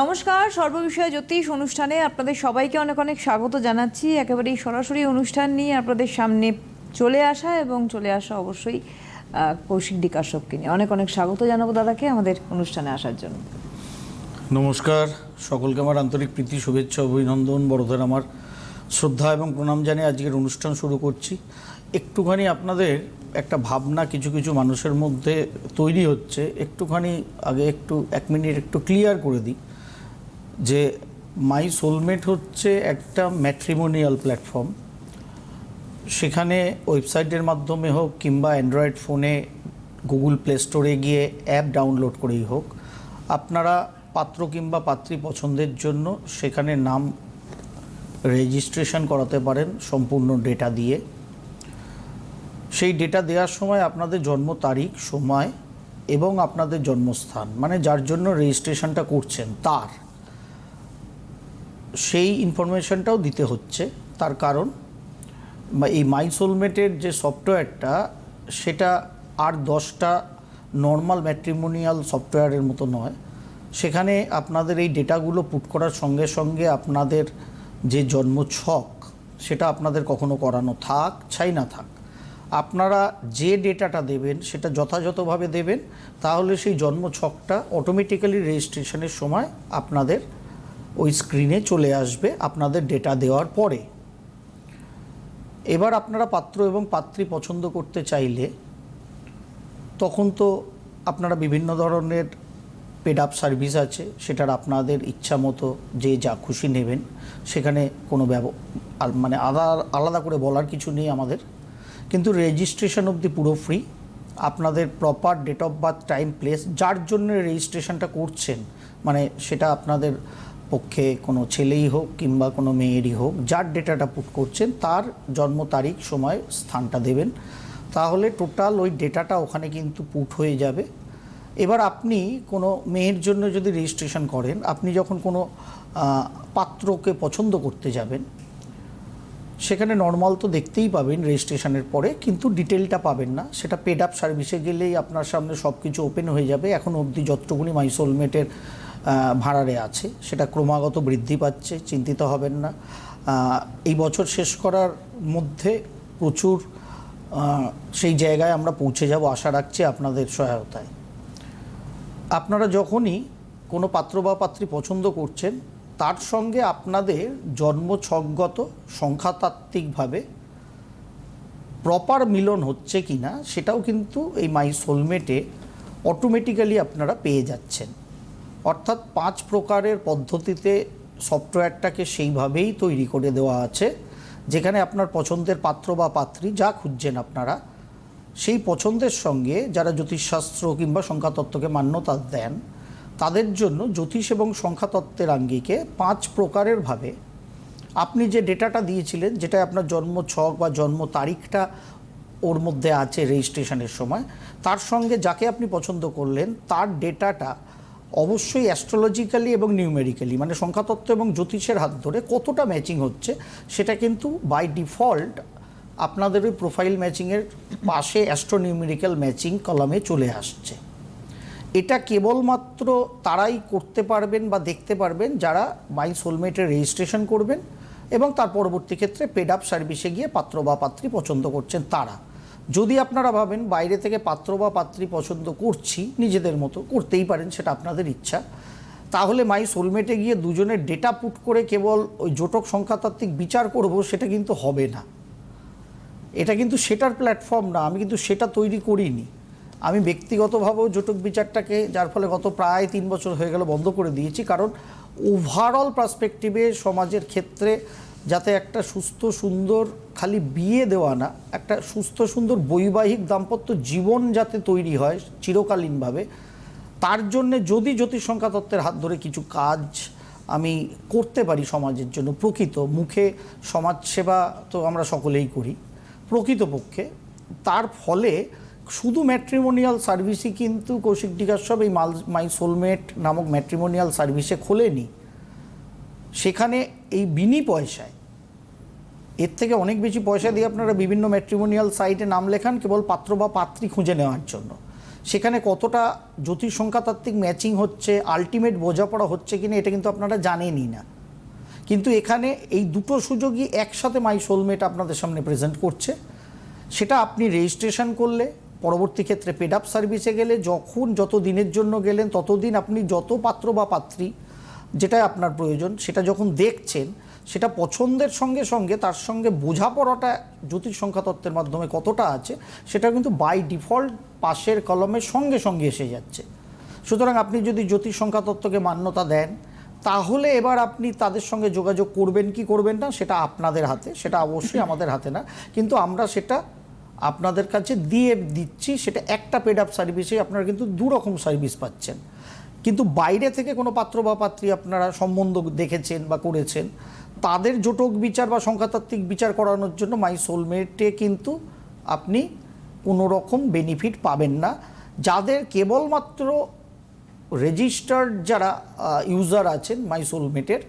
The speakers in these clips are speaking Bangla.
নমস্কার, সর্ববিষয় জ্যোতিষ অনুষ্ঠানে আপনাদের সবাইকে অনেক অনেক স্বাগত জানাচ্ছি। একেবারেই সরাসরি অনুষ্ঠান নিয়ে আপনাদের সামনে চলে আসা এবং চলে আসা অবশ্যই কৌশিক ডি কাশ্যপকে নিয়ে অনেক অনেক স্বাগত জানাব দাদাকে আমাদের অনুষ্ঠানে আসার জন্য। নমস্কার, সকলকে আমার আন্তরিক প্রীতি, শুভেচ্ছা, অভিনন্দন, বড়দের আমার শ্রদ্ধা এবং প্রণাম জানিয়ে আজকের অনুষ্ঠান শুরু করছি। একটুখানি আপনাদের একটা ভাবনা কিছু কিছু মানুষের মধ্যে তৈরি হচ্ছে। একটুখানি আগে একটু, এক মিনিট একটু ক্লিয়ার করে দিই। যে মাই সোলমেট হচ্ছে একটা ম্যাট্রিমোনিয়াল প্ল্যাটফর্ম। সেখানে ওয়েবসাইটের মাধ্যমে হোক কিংবা অ্যান্ড্রয়েড ফোনে গুগল প্লে স্টোরে গিয়ে অ্যাপ ডাউনলোড করেই হোক, আপনারা পাত্র কিংবা পাত্রী পছন্দের জন্য সেখানে নাম রেজিস্ট্রেশন করাতে পারেন সম্পূর্ণ ডেটা দিয়ে। সেই ডেটা দেওয়ার সময় আপনাদের জন্ম তারিখ, সময় এবং আপনাদের জন্মস্থান মানে যার জন্য রেজিস্ট্রেশনটা করছেন, তার। সেই ইনফরমেশনটাও দিতে হচ্ছে, তার কারণ এই মাই সোলমেটের যে সফটওয়্যারটা সেটা আর দশটা নর্মাল ম্যাট্রিমোনিয়াল সফটওয়্যারের মতো নয়। সেখানে আপনাদের এই ডেটাগুলো পুট করার সঙ্গে সঙ্গে আপনাদের যে জন্ম ছক, সেটা আপনাদের কখনো করানো থাক, ছাই না থাক। আপনারা যে ডেটাটা দেবেন, সেটা যথাযথভাবে দেবেন, তাহলে সেই জন্ম ছকটা অটোমেটিক্যালি রেজিস্ট্রেশনের সময় আপনাদের ওই স্ক্রিনে চলে আসবে আপনাদের ডেটা দেওয়ার পরে। এবার আপনারা পাত্র এবং পাত্রী পছন্দ করতে চাইলে তখন তো আপনারা বিভিন্ন ধরনের পেড আপ সার্ভিস আছে, সেটার আপনাদের ইচ্ছা মতো যে যা খুশি নেবেন, সেখানে কোনো ব্যব মানে আলাদা আলাদা করে বলার কিছু নেই আমাদের। কিন্তু রেজিস্ট্রেশন অবধি পুরো ফ্রি আপনাদের proper date of birth time place যার জন্য রেজিস্ট্রেশনটা করছেন মানে সেটা আপনাদের পক্ষে কোনো ছেলেই হোক কিংবা কোনো মেয়েরই হোক, যার ডেটাটা পুট করছেন তার জন্ম তারিখ, সময়, স্থানটা দেবেন। তাহলে টোটাল ওই ডেটাটা ওখানে কিন্তু পুট হয়ে যাবে। এবার আপনি কোনো মেয়ের জন্য যদি রেজিস্ট্রেশন করেন, আপনি যখন কোনো পাত্রকে পছন্দ করতে যাবেন, সেখানে নর্মাল তো দেখতেই পাবেন রেজিস্ট্রেশনের পরে, কিন্তু ডিটেলটা পাবেন না। সেটা পেড আপ সার্ভিসে গেলেই আপনার সামনে সব কিছু ওপেন হয়ে যাবে। এখন অবধি যতটুকুনি মাই সোলমেটের ভাড়ারে আছে। সেটা ক্রমাগত বৃদ্ধি পাচ্ছে, চিন্তিত হবেন না। এই বছর শেষ করার মধ্যে প্রচুর সেই জায়গায় আমরা পৌঁছে যাব আশা রাখছি আপনাদের সহায়তায়। আপনারা যখনই কোনো পাত্র বা পাত্রী পছন্দ করছেন, তার সঙ্গে আপনাদের জন্ম ছকগত সংখ্যাতাত্ত্বিকভাবে প্রপার মিলন হচ্ছে কি না সেটাও কিন্তু এই মাই সোলমেটে অটোমেটিক্যালি আপনারা পেয়ে যাচ্ছেন। অর্থাৎ পাঁচ প্রকারের পদ্ধতিতে সফটওয়্যারটাকে সেইভাবেই তৈরি করে দেওয়া আছে। যেখানে আপনার পছন্দের পাত্র বা পাত্রী যা খুঁজছেন আপনারা, সেই পছন্দের সঙ্গে যারা জ্যোতিষশাস্ত্র কিংবা সংখ্যাতত্ত্বকে মান্যতা দেন, তাদের জন্য জ্যোতিষ এবং সংখ্যাতত্ত্বের আঙ্গিকে পাঁচ প্রকারের ভাবে আপনি যে ডেটাটা দিয়েছিলেন যেটা আপনার জন্ম ছক বা জন্ম তারিখটা ওর মধ্যে আছে রেজিস্ট্রেশনের সময়, তার সঙ্গে যাকে আপনি পছন্দ করলেন, তার ডেটাটা অবশ্যই অ্যাস্ট্রোলজিক্যালি এবং নিউমেরিক্যালি মানে সংখ্যাতত্ত্ব এবং জ্যোতিষের হাত ধরে কতটা ম্যাচিং হচ্ছে, সেটা কিন্তু বাই ডিফল্ট আপনাদের ওই প্রোফাইল ম্যাচিংয়ের পাশে অ্যাস্ট্রোনিউমেরিক্যাল ম্যাচিং কলামে চলে আসছে। এটা কেবলমাত্র তারাই করতে পারবেন বা দেখতে পারবেন যারা মাই সোলমেটের রেজিস্ট্রেশন করবেন এবং তার পরবর্তী ক্ষেত্রে পেড আপ সার্ভিসে গিয়ে পাত্র বা পাত্রী পছন্দ করছেন তারা। যদি আপনারা ভাবেন বাইরে থেকে পাত্র বা পাত্রী পছন্দ করছি, নিজেদের মতো করতেই পারেন, সেটা আপনাদের ইচ্ছা, তাহলে মাই সোলমেটে গিয়ে দুজনের ডেটা পুট করে কেবল ওই জোটক সংখ্যাতাত্ত্বিক বিচার করব, সেটা কিন্তু হবে না। এটা কিন্তু সেটার প্ল্যাটফর্ম না, আমি কিন্তু সেটা তৈরি করিনি। আমি ব্যক্তিগতভাবেও জোটক বিচারটাকে, যার ফলে গত প্রায় তিন বছর হয়ে গেল বন্ধ করে দিয়েছি, কারণ ওভারঅল পার্সপেক্টিভে সমাজের ক্ষেত্রে যাতে একটা সুস্থ, সুন্দর খালি বিয়ে দেওয়া না, একটা সুস্থ সুন্দর বৈবাহিক দাম্পত্য জীবন যাতে তৈরি হয় চিরকালীনভাবে, তার জন্যে যদি জ্যোতিষ সংখ্যা তত্ত্বের হাত ধরে কিছু কাজ আমি করতে পারি সমাজের জন্য, প্রকৃত মুখে সমাজসেবা তো আমরা সকলেই করি, প্রকৃতপক্ষে, তার ফলে শুধু ম্যাট্রিমোনিয়াল সার্ভিসই কিন্তু কৌশিক ডিকাশ্যপ এই মাল মাই সোলমেট নামক ম্যাট্রিমোনিয়াল সার্ভিসে খোলেনি। সেখানে এই বিনি পয়সায় এর থেকে অনেক বেশি পয়সা দিয়ে আপনারা বিভিন্ন ম্যাট্রিমোনিয়াল সাইটে নাম লেখান, কেবল পাত্র বা পাত্রী খুঁজে নেওয়ার জন্য। সেখানে কতটা জ্যোতিষ সংখ্যাতাত্ত্বিক ম্যাচিং হচ্ছে আলটিমেট বোঝাপড়া হচ্ছে কিনা, এটা কিন্তু আপনারা জানেনই না। কিন্তু এখানে এই দুটো সুযোগই একসাথে মাই সোলমেট আপনাদের সামনে প্রেজেন্ট করছে। সেটা আপনি রেজিস্ট্রেশন করলে, পরবর্তী ক্ষেত্রে পেড আপ সার্ভিসে গেলে, যখন যত দিনের জন্য গেলেন, ততদিন আপনি যত পাত্র বা পাত্রী যেটা আপনার প্রয়োজন, সেটা যখন দেখছেন সেটা পছন্দের সঙ্গে সঙ্গে তার সঙ্গে বোঝাপড়াটা জ্যোতিষ সংখ্যাতত্ত্বের মাধ্যমে কতটা আছে, সেটা কিন্তু বাই ডিফল্ট পাশের কলমের সঙ্গে সঙ্গে এসে যাচ্ছে। সুতরাং আপনি যদি জ্যোতিষ সংখ্যাতত্ত্বকে মান্যতা দেন, তাহলে এবার আপনি তাদের সঙ্গে যোগাযোগ করবেন কি করবেন না, সেটা আপনাদের হাতে, সেটা অবশ্যই আমাদের হাতে না। কিন্তু আমরা সেটা আপনাদের কাছে দিয়ে দিচ্ছি, সেটা একটা পেড আপ সার্ভিসে আপনারা কিন্তু দু রকম সার্ভিস পাচ্ছেন। কিন্তু বাইরে থেকে কোনো পাত্র বা পাত্রী আপনারা সম্বন্ধ দেখেছেন বা করেছেন তাদের জোটক বিচার বা সংখ্যাতাত্ত্বিক বিচার করানোর জন্য মাই সোলমেটে কিন্তু আপনি কোনো রকম বেনিফিট পাবেন না। যাদের কেবলমাত্র রেজিস্টার্ড যারা ইউজার আছেন মাই সোলমেটের,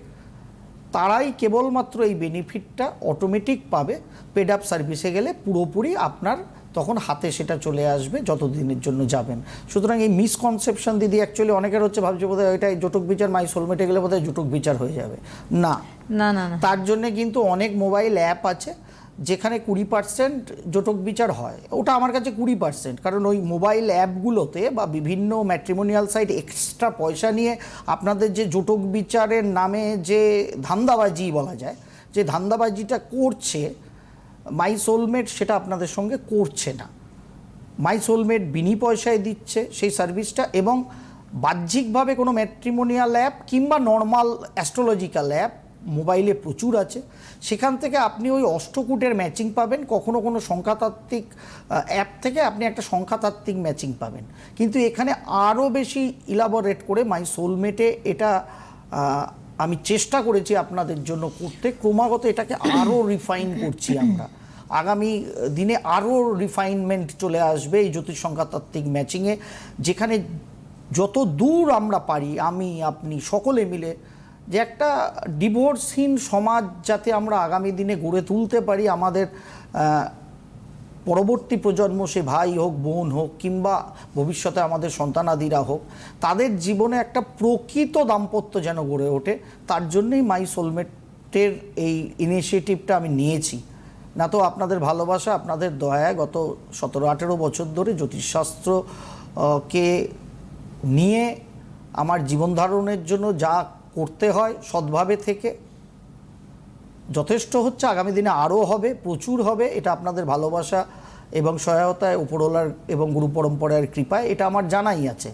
তারাই কেবলমাত্র এই বেনিফিটটা অটোমেটিক পাবে। পেড আপ সার্ভিসে গেলে পুরোপুরি আপনার তখন হাতে সেটা চলে আসবে যতদিনের জন্য যাবেন। সুতরাং এই মিসকনসেপশন দিদি অ্যাকচুয়ালি অনেকের হচ্ছে ভাবছে বোধহয় এটাই জটক বিচার মাই সোলমেটে গেলে বোধহয় জটক বিচার হয়ে যাবে। না। না না না। তার জন্যে কিন্তু অনেক মোবাইল অ্যাপ আছে যেখানে কুড়ি পার্সেন্ট জটক বিচার হয়। ওটা আমার কাছে কুড়ি পার্সেন্ট কারণ ওই মোবাইল অ্যাপগুলোতে বা বিভিন্ন ম্যাট্রিমোনিয়াল সাইট এক্সট্রা পয়সা নিয়ে আপনাদের যে জটক বিচারের নামে যে ধান্দাবাজি বলা যায় যে ধান্দাবাজিটা করছে মাই সোলমেট সেটা আপনাদের সঙ্গে করছে না। মাই সোলমেট বিনি পয়সায় দিচ্ছে সেই সার্ভিসটা এবং বাহ্যিকভাবে কোনো ম্যাট্রিমোনিয়াল অ্যাপ কিংবা নর্মাল অ্যাস্ট্রোলজিক্যাল অ্যাপ মোবাইলে প্রচুর আছে। সেখান থেকে আপনি ওই অষ্টকূটের ম্যাচিং পাবেন, কখনো কোনো সংখ্যাতাত্ত্বিক অ্যাপ থেকে আপনি একটা সংখ্যাতাত্ত্বিক ম্যাচিং পাবেন। কিন্তু এখানে আরও বেশি ইলাবোরেট করে মাই সোলমেটে এটা আমি চেষ্টা করেছি আপনাদের জন্য করতে, ক্রমাগত এটাকে আরও রিফাইন করছি আমরা। আগামী দিনে আরও রিফাইনমেন্ট চলে আসবে এই জ্যোতিষ সংখ্যাতাত্ত্বিক ম্যাচিংয়ে যেখানে যত দূর আমরা পারি, আমি, আপনি, সকলে মিলে, যে একটা ডিভোর্সহীন সমাজ যাতে আমরা আগামী দিনে গড়ে তুলতে পারি, আমাদের পরবর্তী প্রজন্ম, সে ভাই হোক, বোন হোক, কিংবা ভবিষ্যতে আমাদের সন্তানাদিরা হোক, তাদের জীবনে একটা প্রকৃত দাম্পত্য যেন গড়ে ওঠে, তার জন্যই মাই সোলমেটের এই ইনিশিয়েটিভটা আমি নিয়েছি। না তো আপনাদের ভালোবাসা, আপনাদের দয়ায় গত সতেরো, আঠেরো বছর ধরে জ্যোতিষশাস্ত্র কে নিয়ে আমার জীবন ধারণের জন্য যা করতে হয় সৎভাবে থেকে যথেষ্ট হচ্ছে, আগামী দিনে আরও হবে, প্রচুর হবে, এটা আপনাদের ভালোবাসা এবং সহায়তায়, উপরওয়ালার এবং গুরু পরম্পরার কৃপায়, এটা আমার জানাই আছে।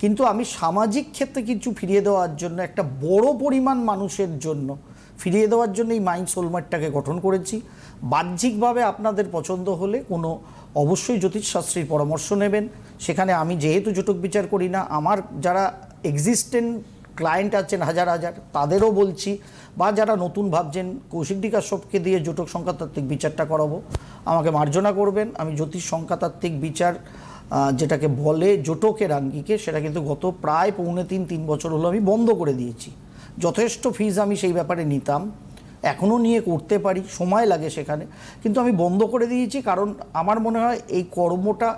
কিন্তু আমি সামাজিক ক্ষেত্রে কিছু ফিরিয়ে দেওয়ার জন্য, একটা বড় পরিমাণ মানুষের জন্য ফিরিয়ে দেওয়ার জন্য এই মাইন্ড সোলমারটাকে গঠন করেছি। বাহ্যিকভাবে আপনাদের পছন্দ হলে কোনো অবশ্যই জ্যোতিষশাস্ত্রীর পরামর্শ নেবেন। সেখানে আমি যেহেতু জটক বিচার করি না, আমার যারা এক্সিস্টেন্ট ক্লায়েন্ট আছেন, হাজার হাজার, তাদেরও বলছি বা যারা নতুন ভাবছেন, কৌশিক কাশ্যপকে দিয়ে জোটক সংখ্যাতাত্ত্বিক বিচারটা করাবো। আমাকে মার্জনা করবেন। আমি জ্যোতিষ সংখ্যাতাত্ত্বিক বিচার যেটাকে বলে জোটকের আঙ্গিকে, সেটা কিন্তু গত প্রায় পৌনে তিন তিন বছর হলো আমি বন্ধ করে দিয়েছি। যথেষ্ট ফিজ আমি সেই ব্যাপারে নিতাম। এখনও নিয়ে করতে পারি, সময় লাগে সেখানে। কিন্তু আমি বন্ধ করে দিয়েছি কারণ আমার মনে হয় এই কর্মটা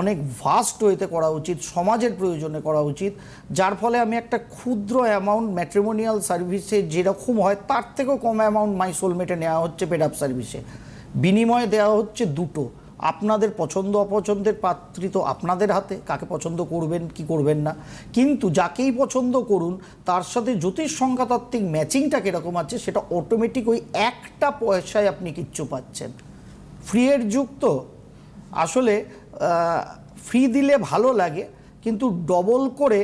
অনেক ভাস্ট ওয়েতে করা উচিত, সমাজের প্রয়োজনে করা উচিত। যার ফলে আমি একটা ক্ষুদ্র অ্যামাউন্ট ম্যাট্রিমোনিয়াল সার্ভিসে যেরকম হয়, তার থেকেও কম অ্যামাউন্ট মাই সোলমেটে নেওয়া হচ্ছে পেড আপ সার্ভিসে বিনিময়ে দেওয়া হচ্ছে দুটো। আপনাদের পছন্দ, অপছন্দের পাত্রী তো আপনাদের হাতে, কাকে পছন্দ করবেন, কি করবেন না। কিন্তু যাকেই পছন্দ করুন, তার সাথে জ্যোতিষ সংখ্যাতাত্ত্বিক ম্যাচিংটা কীরকম আছে, সেটা অটোমেটিক ওই একটা পয়সায় আপনি কিচ্ছু পাচ্ছেন। ফ্রি এর যুগ তো। আসলে ফ্রি দিলে ভালো লাগে, কিন্তু ডবল করে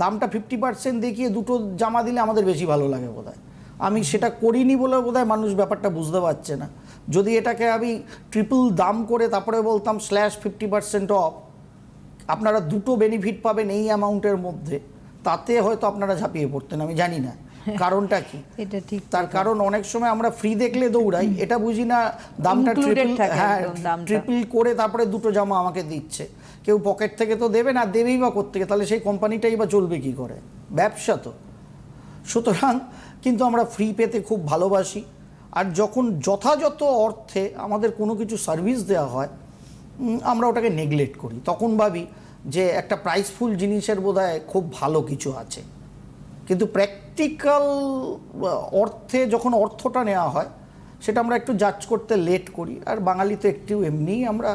দামটা ফিফটি পার্সেন্ট দেখিয়ে দুটো জামা দিলে আমাদের বেশি ভালো লাগে বোধহয়। আমি সেটা করিনি বলে বোধহয় মানুষ ব্যাপারটা বুঝতে পারছে না। যদি এটাকে আমি ট্রিপল দাম করে তারপরে বলতাম স্ল্যাশ ফিফটি পার্সেন্ট অফ আপনারা দুটো বেনিফিট পাবেন এই অ্যামাউন্টের মধ্যে। তাতে হয়তো আপনারা ঝাঁপিয়ে পড়তেন আমি জানি না। কারণটা কি? এটা ঠিক তার কারণ অনেক সময় আমরা ফ্রি দেখলে দৌড়াই এটা বুঝি না দামটা ট্রিপল হ্যাঁ ট্রিপল করে তারপরে দুটো জামা আমাকে দিচ্ছে। কেউ পকেট থেকে তো দেবে না দেবেই বা কোত্থেকে? তাহলে সেই কোম্পানিটাই বা চলবে কি করে? ব্যবসা তো। সুতরাং কিন্তু আমরা ফ্রি পেতে খুব ভালোবাসি। আর যখন যথাযথ অর্থে আমাদের কোনো কিছু সার্ভিস দেওয়া হয় আমরা ওটাকে নেগলেক্ট করি। তখন ভাবি যে একটা প্রাইসফুল জিনিসের বোধহয় খুব ভালো কিছু আছে। কিন্তু প্র্যাকটিক্যাল অর্থে যখন অর্থটা নেওয়া হয়, সেটা আমরা একটু জাজ করতে লেট করি। আর বাঙালি তো একটু এমনিই আমরা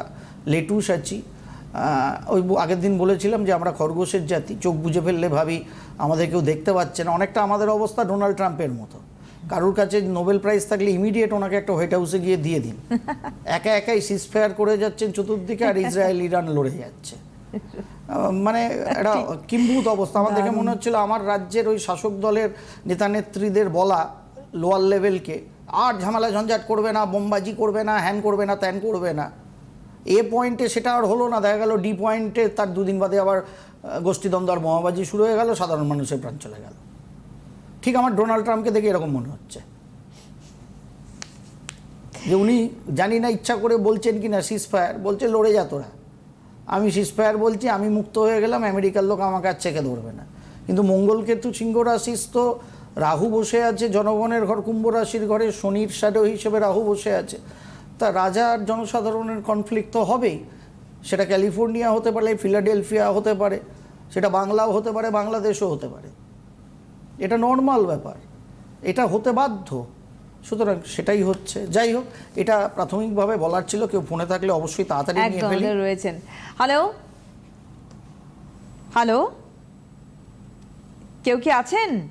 লেটুস আছি। ওই আগের দিন বলেছিলাম যে আমরা খরগোশের জাতি। চোখ বুঝে ফেললে ভাবি আমাদের কেউ দেখতে পাচ্ছে না। অনেকটা আমাদের অবস্থা ডোনাল্ড ট্রাম্পের মতো। কারুর কাছে নোবেল প্রাইজ থাকলে ইমিডিয়েট ওনাকে একটা হোয়াইট হাউসে গিয়ে দিয়ে দিন। একা একাই সিসফায়ার করে যাচ্ছেন চতুর্দিকে আর ইসরায়েল ইরান লড়ে যাচ্ছে। মানে একটা কিম্ভূত অবস্থা। আমার দেখে মনে হচ্ছিল আমার রাজ্যের ওই শাসক দলের নেতা নেত্রীদের বলা লোয়ার লেভেলকে আর ঝামেলা ঝঞ্ঝাট করবে না বোমবাজি করবে না হ্যান করবে না ত্যান করবে না। এ পয়েন্টে সেটা আর হলো না। দেখা গেল ডি পয়েন্টে তার দুদিন বাদে আবার গোষ্ঠীদ্বন্দ্ব আর বোমাবাজি শুরু হয়ে গেল। সাধারণ মানুষের প্রাণ চলে গেল। ঠিক আমার ডোনাল্ড ট্রাম্পকে দেখে এরকম মনে হচ্ছে। যে উনি জানি না ইচ্ছা করে বলছেন কি না সিস ফায়ার বলছে লড়ে যা তোরা। আমি সিস ফায়ার বলছি, আমি মুক্ত হয়ে গেলাম, আমেরিকার লোক আমাকে আর চেকে ধরবে না। কিন্তু মঙ্গলকেতু সিংহ রাশিস তো রাহু বসে আছে, জনগণের ঘর, কুম্ভ রাশির ঘরে শনির শ্যাডো হিসেবে রাহু বসে আছে। তা রাজা আর জনসাধারণের কনফ্লিক্ট তো হবেই। সেটা ক্যালিফোর্নিয়া হতে পারে, ফিলাডেলফিয়া হতে পারে, সেটা বাংলাও হতে পারে, বাংলাদেশও হতে পারে। এটা নর্মাল ব্যাপার। এটা হতে বাধ্য। সুতরাং সেটাই হচ্ছে। যাই হোক এটা প্রাথমিকভাবে বলার ছিল কেউ ফোনে থাকলে অবশ্যই তাড়াতাড়ি নিয়ে ফেলি। রয়েছেন। হ্যালো হ্যালো কেউ কি আছেন?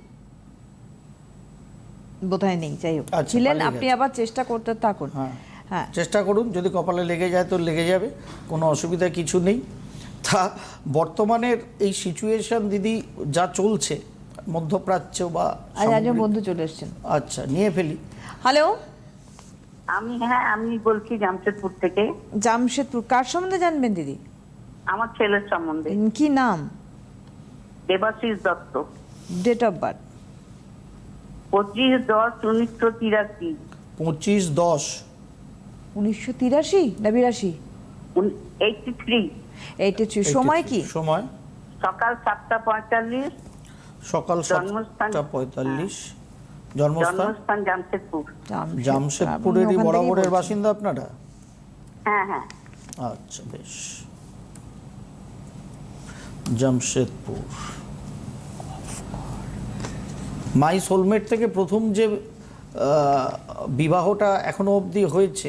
বোধহয় নেই যাই হোক। আচ্ছা, ছিলেন আপনি আবার চেষ্টা করতে থাকুন। হ্যাঁ। হ্যাঁ। চেষ্টা করুন যদি কপালে লেগে যায় তো লেগে যাবে কোনো অসুবিধা কিছু নেই। তা বর্তমানের এই সিচুয়েশন দিদি যা চলছে মধ্যপ্রাচ্য বা আজ একজন বন্ধু চলে এসছেন। আচ্ছা নিয়ে ফেলি। হ্যালো? আমি হ্যাঁ আমি বলছি জামশেদপুর থেকে। জামশেদপুর কার সম্বন্ধে জানবেন দিদি? আমার ছেলের সম্বন্ধে। কি নাম? Debashish Dutta. Date of birth পঁচিশ দশ উনিশশো তিরাশি। পঁচিশ দশ। উনিশশো তিরাশি না বিরাশি? এইটটি থ্রি এইটি থ্রি সময় কি? সময়? সকাল সাতটা পঁয়তাল্লিশ সকাল সাতটা পঁয়তাল্লিশ। জন্মস্থান? জন্মস্থান জামশেদপুর। জামশেদপুরেরই বরাবরের বাসিন্দা আপনারা? হ্যাঁ হ্যাঁ। আচ্ছা বেশ। জামশেদপুর। মাই সোলমেট থেকে প্রথম যে আহ, বিবাহটা এখনও অবধি হয়েছে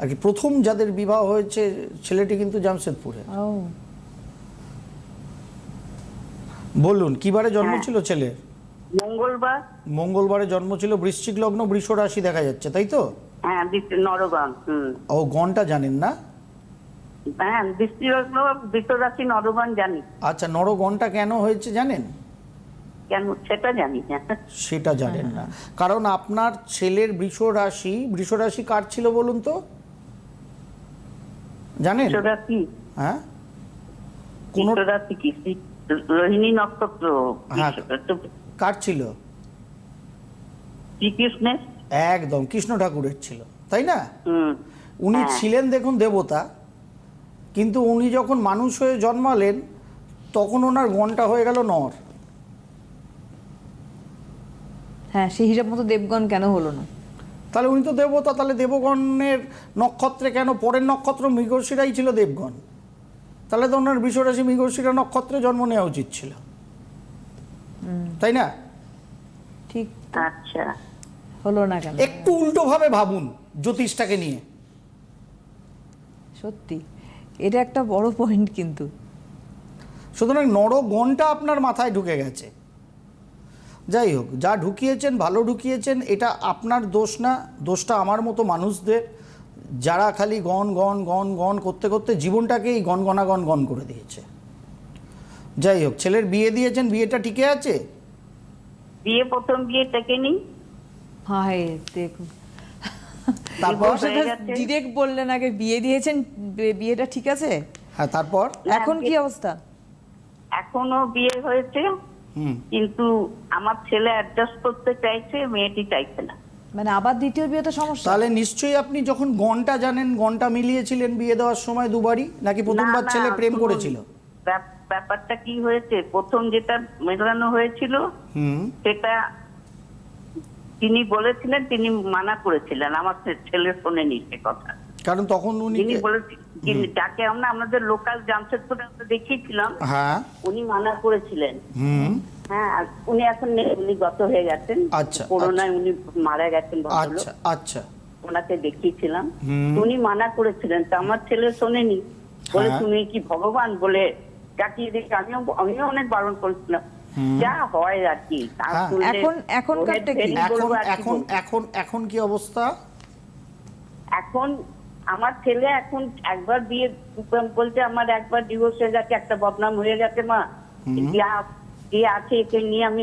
আর কি প্রথম যাদের বিবাহ হয়েছে ছেলেটি কিন্তু জামশেদপুরে ও। বলুন কিবারে জন্ম হ্যাঁ। ছিল ছেলে? মঙ্গলবার। মঙ্গলবারে জন্ম ছিল বৃশ্চিক লগ্ন বৃষ রাশি দেখা যাচ্ছে তাই তো? হ্যাঁ নরগণ ও গণটা জানেন না? হ্যাঁ বৃষ্টিলগ্ন বিশ্বরাশি নরগণ জানি। আচ্ছা নরগণটা কেন হয়েছে জানেন? কেন সেটা জানি না। সেটা জানেন না। কারণ আপনার ছেলের বৃষ রাশি বৃষ রাশি কার ছিল বলুন তো? জানেন? হ্যাঁ? কোনো বিশ্বরাশি কি? রোহিণী নক্ষত্র হ্যাঁ। কার ছিল? শ্রীকৃষ্ণের একদম কৃষ্ণ ঠাকুরের ছিল তাই না? উনি হ্যাঁ। ছিলেন দেখুন দেবতা কিন্তু উনি যখন মানুষ হয়ে জন্মালেন তখন ওনার গণটা হয়ে গেল নর। হ্যাঁ সেই হিসাব মতো দেবগণ কেন হলো না? তাহলে উনি তো দেবতা তাহলে দেবগণের নক্ষত্রে কেন পরের নক্ষত্র মৃগশিরাই ছিল দেবগণ? তাহলে তো ওনার বিশ্বরাশি মৃগশিরা নক্ষত্রে জন্ম নেওয়া উচিত ছিল। তাই না? ঠিক। আচ্ছা। হলো না কেন? একটু উল্টোভাবে ভাবুন জ্যোতিষটাকে নিয়ে। সত্যি। এটা একটা বড় পয়েন্ট কিন্তু। সুতরাং নরগণটা আপনার মাথায় ঢুকে গেছে। যাই হোক যা ঢুকিয়েছেন ভালো ঢুকিয়েছেন এটা আপনার দোষ না দোষটা আমার মতো মানুষদের। যারা খালি গন গন গন গন করতে করতে জীবনটাকেই গন গনা গন গন করে দিয়েছে। যাই হোক ছেলের বিয়ে দিয়েছেন বিয়েটা টিকে আছে? বিয়ে প্রথম বিয়ে টেকেনি। হায় দেখুন। তারপর? হয়ে গেছে। ডিরেক্ট বললেন আগে বিয়ে দিয়েছেন বিয়েটা ঠিক আছে? হ্যাঁ তারপর? এখন কি অবস্থা? এখনও বিয়ে হয়েছে। হুম। কিন্তু আমার ছেলে অ্যাডজাস্ট করতে চাইছে মেয়েটি চাইছে না। মানে আবার দ্বিতীয় বিয়েতে সমস্যা? তাহলে নিশ্চয়ই আপনি যখন গনটা জানেন গনটা মিলিয়েছিলেন বিয়ে দেওয়ার সময় দুবারই নাকি প্রথমবার ছেলে প্রেম করেছিল? ব্যাপারটা কি হয়েছে? প্রথম যেটা মেলানো হয়েছিল সেটা তিনি বলেছিলেন তিনি মানা করেছিলেন। আমার ছেলে শোনেনি সে কথা। কারণ তখন উনি যিনি বলেছি- কিন্তু যাকে আমরা আমাদের লোকাল জামশেদপুরে আমরা দেখিয়েছিলাম হ্যাঁ। উনি মানা করেছিলেন। হুম। হ্যাঁ উনি এখন নেই উনি গত হয়ে গেছেন। আচ্ছা, করোনায় উনি মারা গেছেন আচ্ছা আচ্ছা। ওনাকে দেখিয়েছিলাম। উনি মানা করেছিলেন তা আমার ছেলে শোনেনি। বলে হ্যাঁ। তুমি কি ভগবান? বলে কাটিয়ে দেখি। আমিও আমিও অনেক বারণ করেছিলাম। যা হয় আর কি হ্যাঁ। এখন- এখন এখন এখন এখন কি অবস্থা? এখন আমার ছেলে এখন একবার বিয়ে বলতে আমার একবার ডিভোর্স হয়ে গেছে একটা বদনাম হয়ে গেছে মা। যা আছে একে নিয়ে আমি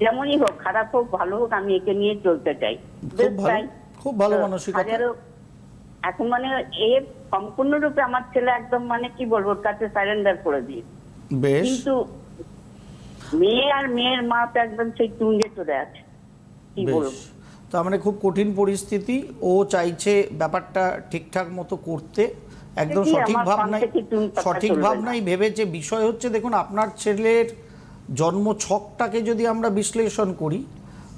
যেমনই হোক খারাপ হোক ভালো হোক আমি একে নিয়ে চলতে চাই। খুব ভালো মানসিকতা। এখন মানে এ সম্পূর্ণরূপে আমার ছেলে একদম মানে কি বলব কাছে সারেন্ডার করে দিয়ে। বেশ। কিন্তু মেয়ে আর মেয়ের মা তো একদম সেই তুঙ্গে চলে আছে। কি বলব? তার মানে খুব কঠিন পরিস্থিতি ও চাইছে ব্যাপারটা ঠিকঠাক মতো করতে। একদম সঠিক কথা সঠিক। ভাবনাই ভেবেছে। বিষয় হচ্ছে দেখুন আপনার ছেলের জন্ম ছকটাকে যদি আমরা বিশ্লেষণ করি,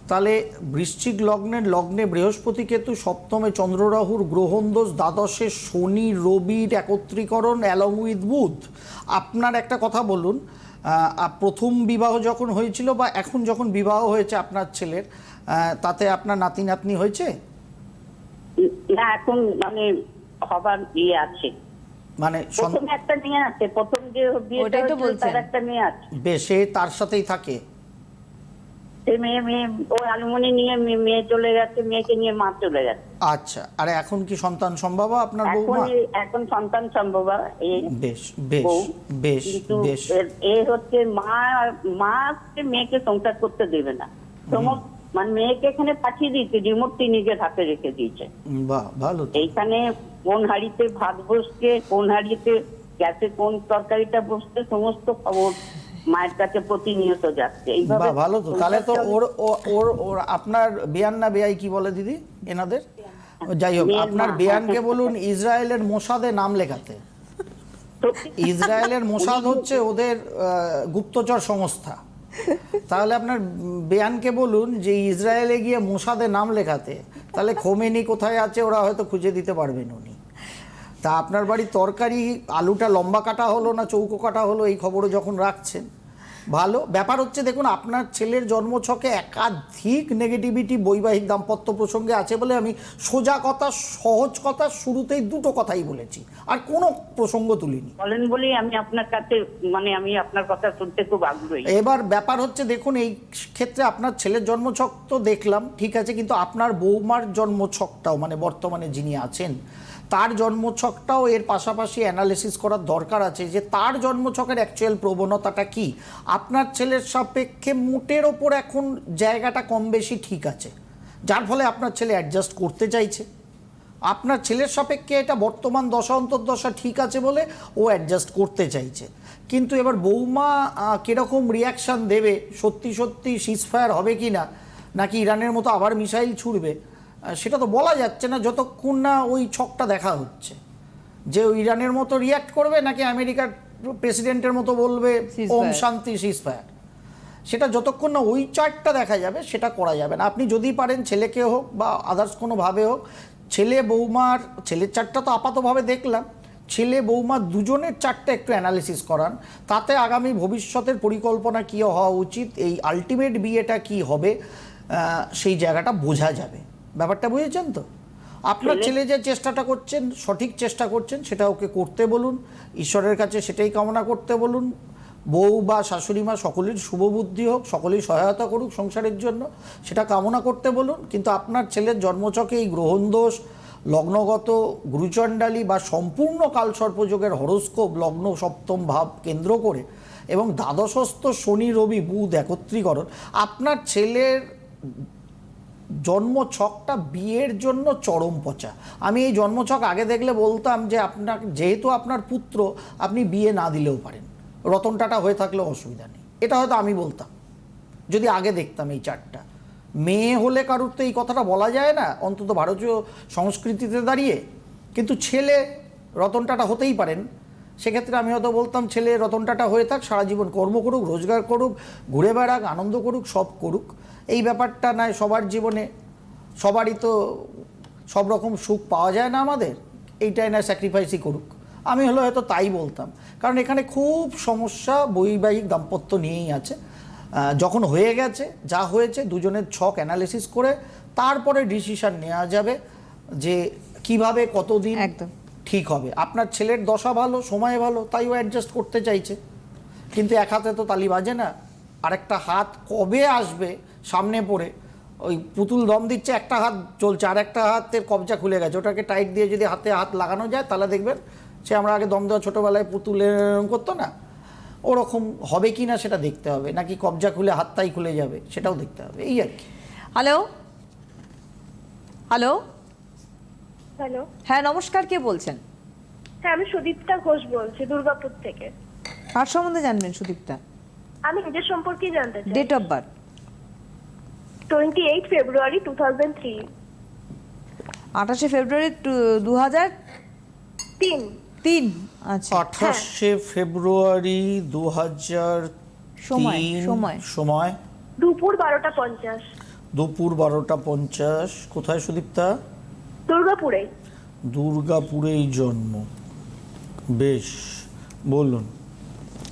তাহলে বৃশ্চিক লগ্নের লগ্নে বৃহস্পতি কেতু, সপ্তমে চন্দ্ররাহুর গ্রহণ দোষ দ্বাদশে শনি, রবির একত্রীকরণ, অ্যালং উইথ বুধ। আপনার একটা কথা বলুন প্রথম বিবাহ যখন হয়েছিল বা এখন যখন বিবাহ হয়েছে আপনার ছেলের তাতে আপনার নাতি নাতনি হয়েছে? না, এখন মানে হবার ইয়ে আছে। মানে সন- একটা মেয়ে আছে প্রথম যে ওটাই তো বলছেন। তার একটা মেয়ে আছে। বেশ তার সাথেই থাকে? মেয়ে মেয়ে ও আলমনি নিয়ে মেয়ে- মেয়ে চলে গেছে মেয়েকে নিয়ে মা চলে গেছে। আচ্ছা আরে এখন কি সন্তান সম্ভব আপনার এখন বৌমা? এখন সন্তান সম্ভব এই বেশ বেশ। বেশ বেশ। এ হচ্ছে মা মা হচ্ছে মেয়েকে সংসার করতে দেবে না। সমস্ত মানে মেয়েকে এখানে পাঠিয়ে দিয়েছে রিমোটটি নিজের হাতে রেখে দিয়েছে। বাহ ভালো এইখানে কোন হাড়িতে ভাত বসছে কোন হাড়িতে গ্যাসে কোন তরকারিটা বসছে সমস্ত খবর মায়ের কাছে প্রতিনিয়ত যাচ্ছে। এইভাবে ভালো তো। তাহলে তো ওর ওর ওর আপনার বেয়ান না বেয়াই কি বলে দিদি এনাদের? যাই হোক আপনার। বেয়ানকে বলুন ইসরায়েলের মোসাদে নাম লেখাতে। ইসরায়েলের মোসাদ হচ্ছে ওদের আহ, গুপ্তচর সংস্থা। তাহলে আপনার বেয়ানকে বলুন যে ইসরায়েলে গিয়ে মোসাদে নাম লেখাতে। তাহলে খোমেনি কোথায় আছে ওরা হয়তো খুঁজে দিতে পারবেন উনি। তা আপনার বাড়ি তরকারি, আলুটা লম্বা কাটা হলো না চৌকো কাটা হলো, এই খবরও যখন রাখছেন। ভালো। ব্যাপার হচ্ছে দেখুন আপনার ছেলের জন্মছকে একাধিক নেগেটিভিটি বৈবাহিক দাম্পত্য প্রসঙ্গে আছে বলে আমি সোজা কথা সহজ কথা শুরুতেই দুটো কথাই বলেছি। আর কোনো প্রসঙ্গ তুলিনি। বলেন বলেই আমি আপনার কাছে মানে আমি আপনার কথা শুনতে খুব আগ্রহী। এবার ব্যাপার হচ্ছে দেখুন এই ক্ষেত্রে আপনার ছেলের জন্মছক তো দেখলাম ঠিক আছে কিন্তু আপনার বৌমার জন্মছকটাও মানে বর্তমানে যিনি আছেন তার জন্মছকটাও এর পাশাপাশি অ্যানালিসিস করার দরকার আছে যে তার জন্মছকের অ্যাকচুয়াল প্রবণতাটা কি? আপনার ছেলের সাপেক্ষে মোটের ওপর এখন জায়গাটা কম বেশি ঠিক আছে। যার ফলে আপনার ছেলে অ্যাডজাস্ট করতে চাইছে। আপনার ছেলের সাপেক্ষে এটা বর্তমান দশা, অন্তর্দশা ঠিক আছে বলে ও অ্যাডজাস্ট করতে চাইছে। কিন্তু এবার বৌমা কীরকম রিয়াকশান দেবে? সত্যি সত্যি সিজফায়ার হবে কি না নাকি ইরানের মতো আবার মিসাইল ছুড়বে? সেটা তো বলা যাচ্ছে না যতক্ষণ না ওই ছকটা দেখা হচ্ছে। যে ইরানের মতো রিয়াক্ট করবে নাকি আমেরিকার প্রেসিডেন্টের মতো বলবে. ওম শান্তি সিজফায়ার সেটা যতক্ষণ না ওই চার্টটা দেখা যাবে সেটা করা যাবে না। আপনি যদি পারেন ছেলেকে হোক বা আদার্স কোনোভাবে হোক ছেলে বৌমার ছেলের চার্টটা তো আপাতভাবে দেখলাম ছেলে বৌমা দুজনের চারটে একটু অ্যানালিসিস করান। তাতে আগামী ভবিষ্যতের পরিকল্পনা কী হওয়া উচিত এই আলটিমেট বিয়েটা কি হবে সেই জায়গাটা বোঝা যাবে। ব্যাপারটা বুঝেছেন তো? আপনার ছেলে- যে চেষ্টাটা করছেন সঠিক চেষ্টা করছেন সেটা ওকে করতে বলুন ঈশ্বরের কাছে সেটাই কামনা করতে বলুন। বউ বা শাশুড়ি মা সকলের শুভ বুদ্ধি হোক সকলেই সহায়তা করুক সংসারের জন্য সেটা কামনা করতে বলুন। কিন্তু আপনার ছেলের জন্মচকে এই গ্রহণ দোষ লগ্নগত গুরুচণ্ডালী বা সম্পূর্ণ কালসর্পযোগের হরস্কোপ লগ্ন সপ্তম ভাব কেন্দ্র করে এবং দ্বাদশস্থ শনি রবি বুধ একত্রীকরণ আপনার ছেলের জন্মছকটা বিয়ের জন্য চরম পচা। আমি এই জন্মছক আগে দেখলে বলতাম যে আপনার, যেহেতু আপনার পুত্র, আপনি বিয়ে না দিলেও পারেন। রতন টাটা হয়ে থাকলেও অসুবিধা নেই। এটা হয়তো আমি বলতাম। যদি আগে দেখতাম এই চারটা। মেয়ে হলে কারুর তো এই কথাটা বলা যায় না। অন্তত ভারতীয় সংস্কৃতিতে দাঁড়িয়ে। কিন্তু ছেলে রতন টাটা হতেই পারেন। সেক্ষেত্রে আমি হয়তো বলতাম, ছেলে রতন টাটা হয়ে থাক, সারা জীবন কর্ম করুক, রোজগার করুক, ঘুরে বেড়াক, আনন্দ করুক, সব করুক। এই ব্যাপারটা নয় সবার জীবনে সবারই তো সব রকম সুখ পাওয়া যায় না আমাদের। এইটাই না স্যাক্রিফাইসই করুক। আমি হলো হয়তো তাই বলতাম। কারণ এখানে খুব সমস্যা বৈবাহিক দাম্পত্য নিয়েই আছে। যখন হয়ে গেছে যা হয়েছে দুজনের ছক অ্যানালিসিস করে তারপরে ডিসিশন নেওয়া যাবে যে কীভাবে কতদিন একদম। ঠিক হবে। আপনার ছেলের দশা ভালো সময় ভালো তাই ও অ্যাডজাস্ট করতে চাইছে। কিন্তু এক হাতে তো তালি বাজে না। আরেকটা হাত কবে আসবে সামনে পড়ে ওই পুতুল দম দিচ্ছে একটা হাত চলছে আর একটা হাতের কবজা খুলে গেছে। ওটাকে টাইট দিয়ে যদি হাতে হাত লাগানো যায় তাহলে দেখবেন সে আমরা আগে দম দেওয়া ছোটোবেলায় পুতুল এরকম করতো না? ওরকম হবে কি না সেটা দেখতে হবে। নাকি কবজা খুলে হাতটাই খুলে যাবে সেটাও দেখতে হবে। এই আর কি। হ্যালো? হ্যালো? হ্যালো? হ্যাঁ নমস্কার কে বলছেন? হ্যাঁ আমি সুদীপ্তা ঘোষ বলছি দুর্গাপুর থেকে। কার সম্বন্ধে জানবেন সুদীপ্তা? আমি নিজের সম্পর্কেই জানতে চাই। Date of birth twenty eight February two thousand three আঠাশে ফেব্রুয়ারি দু হাজার তিন। তিন আচ্ছা। আঠাশে ফেব্রুয়ারি দু হাজার সময়, সময়। সময়। দুপুর বারোটা পঞ্চাশ। দুপুর বারোটা পঞ্চাশ। কোথায় সুদীপ্তা? দুর্গাপুরে। দুর্গাপুরেই জন্ম। বেশ বলুন।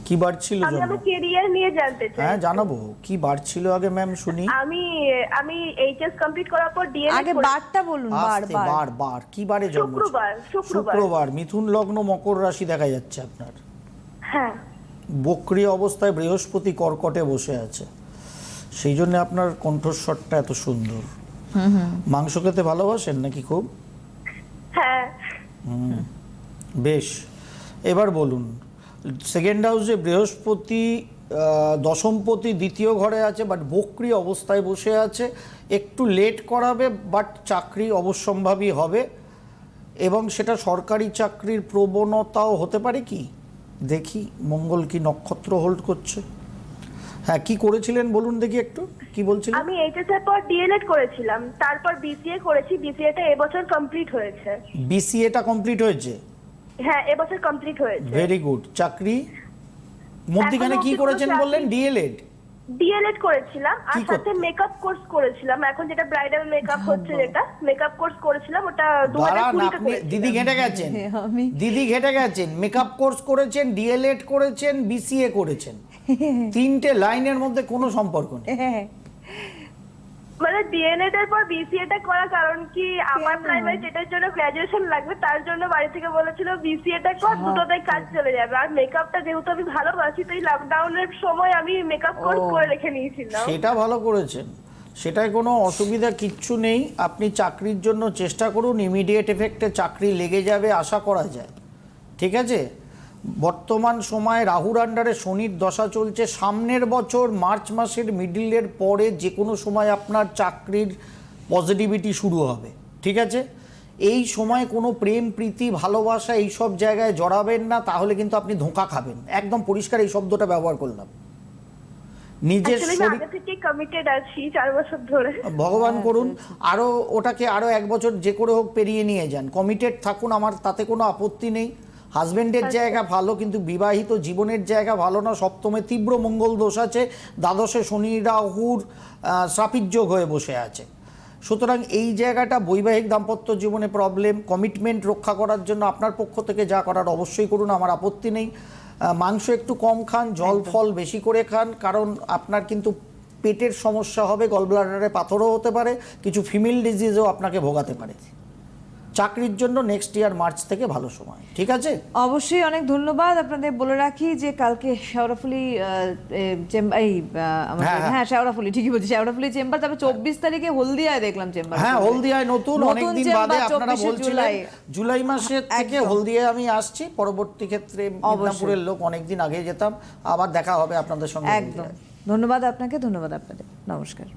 কি বার ছিল আমি আমার কেরিয়ার নিয়ে জানতে চাই। হ্যাঁ জানাব। কি বার ছিল আগে ম্যাম শুনি। আমি আমি এইচএস কমপ্লিট করার পর ডিএলএড আগে বারটা বলুন বার বার। বার বার। কি বারে জন্ম শুক্রবার। শুক্রবার। মিথুন লগ্ন মকর রাশি দেখা যাচ্ছে আপনার। হ্যাঁ। বক্রি অবস্থায় বৃহস্পতি কর্কটে বসে আছে। সেই জন্য আপনার কণ্ঠস্বরটা এত সুন্দর। মাংস খেতে ভালোবাসেন নাকি খুব? হ্যাঁ। বেশ। এবার বলুন সেকেন্ড হাউসে বৃহস্পতি দশমপতি দ্বিতীয় ঘরে আছে বাট বক্রি অবস্থায় বসে আছে। একটু লেট করাবে বাট চাকরি অবশ্যম্ভাবী হবে। এবং সেটা সরকারি চাকরির প্রবণতাও হতে পারে কি? দেখি মঙ্গল কি নক্ষত্র হোল্ড করছে। হ্যাঁ কি করেছিলেন বলুন দেখি একটু কি বলছিলেন? আমি এইচএস এর পর ডিএলএড করেছিলাম তারপর বিসিএ করেছি বিসিএটা এবছর কমপ্লিট হয়েছে। বিসিএটা কমপ্লিট হয়েছে? হ্যাঁ এবছর কমপ্লিট হয়েছে। ভেরি গুড চাকরি? মধ্যিখানে কি করেছেন বললেন? ডিএলএড ডিএলএড করেছিলাম। আর সাথে মেকআপ কোর্স করেছিলাম। এখন যেটা ব্রাইডাল মেকআপ হচ্ছে যেটা মেকআপ কোর্স করেছিলাম। ওটা দু হাজার দাঁড়ান কুড়িতে আপনি দিদি ঘেটে গেছেন। হ্যাঁ, আমি- দিদি ঘেটে গেছেন। মেকআপ কোর্স করেছেন ডিএলএড করেছেন বিসিএ করেছেন। তিনটে লাইনের মধ্যে কোনো সম্পর্ক নেই। হ্যাঁ। মানে ডিএলএড এর পর বিসিএটা করা কারণ কি আমার প্রাইমারি যেটার জন্য গ্রাজুয়েশন লাগবে তার জন্য বাড়ি থেকে বলেছিল বিসিএটা কর দুটোতেই কাজ চলে যাবে। আর মেকআপটা যেহেতু আমি ভালোবাসি তো এই লকডাউনের সময় আমি মেকআপ কোর্স করে রেখে নিয়েছিলাম। সেটা ভালো করেছেন। সেটায় কোনো অসুবিধা কিচ্ছু নেই। আপনি চাকরির জন্য চেষ্টা করুন ইমিডিয়েট এফেক্টে চাকরি লেগে যাবে আশা করা যায়। ঠিক আছে? বর্তমান সময়ে রাহুর আন্ডারে শনির দশা চলছে। সামনের বছর মার্চ মাসের মিডিলের পরে যে কোনো সময় আপনার চাকরির পজিটিভিটি শুরু হবে ঠিক আছে? এই সময় কোনো প্রেম প্রীতি ভালোবাসা এই সব জায়গায় জড়াবেন না তাহলে কিন্তু আপনি ধোঁকা খাবেন। একদম পরিষ্কার এই শব্দটা ব্যবহার করলাম। নিজের কমিটেড আছি চার বছর ধরে। ভগবান করুন আরও ওটাকে আরও এক বছর যে করে হোক পেরিয়ে নিয়ে যান। কমিটেড থাকুন আমার তাতে কোনো আপত্তি নেই। হাজবেন্ডের জায়গা ভালো কিন্তু বিবাহিত জীবনের জায়গা ভালো না। সপ্তমে তীব্র মঙ্গল দোষ আছে। দ্বাদশে শনি রাহুর শ্রাপিত যোগ হয়ে বসে আছে। সুতরাং এই জায়গাটা বৈবাহিক দাম্পত্য জীবনে প্রবলেম কমিটমেন্ট রক্ষা করার জন্য আপনার পক্ষ থেকে যা করার অবশ্যই করুন আমার আপত্তি নেই। মাংস একটু কম খান জল ফল বেশি করে খান কারণ আপনার কিন্তু পেটের সমস্যা হবে গলব্লাডারে পাথরও হতে পারে কিছু ফিমেল ডিজিজও আপনাকে ভোগাতে পারে। চাকরির জন্য নেক্সট ইয়ার মার্চ থেকে ভালো সময় ঠিক আছে? অবশ্যই অনেক ধন্যবাদ আপনাদের বলে রাখি যে কালকে শেওড়াফুলি এই আমাদের হ্যাঁ, হ্যাঁ। হ্যাঁ শেওড়াফুলি ঠিকই বলছি শেওড়াফুলি চেম্বার তবে চব্বিশ তারিখে হলদিয়ায় দেখলাম চেম্বার। হ্যাঁ হলদিয়ায় নতুন অনেকদিন বাদে আপনারা বলছিলেন জুলাই। জুলাই মাসের থেকে হলদিয়ায় আমি আসছি পরবর্তী ক্ষেত্রে মিদনাপুরের লোক অনেকদিন আগে যেতাম আবার দেখা হবে আপনাদের সঙ্গে একদম। ধন্যবাদ আপনাকে ধন্যবাদ আপনাদের নমস্কার।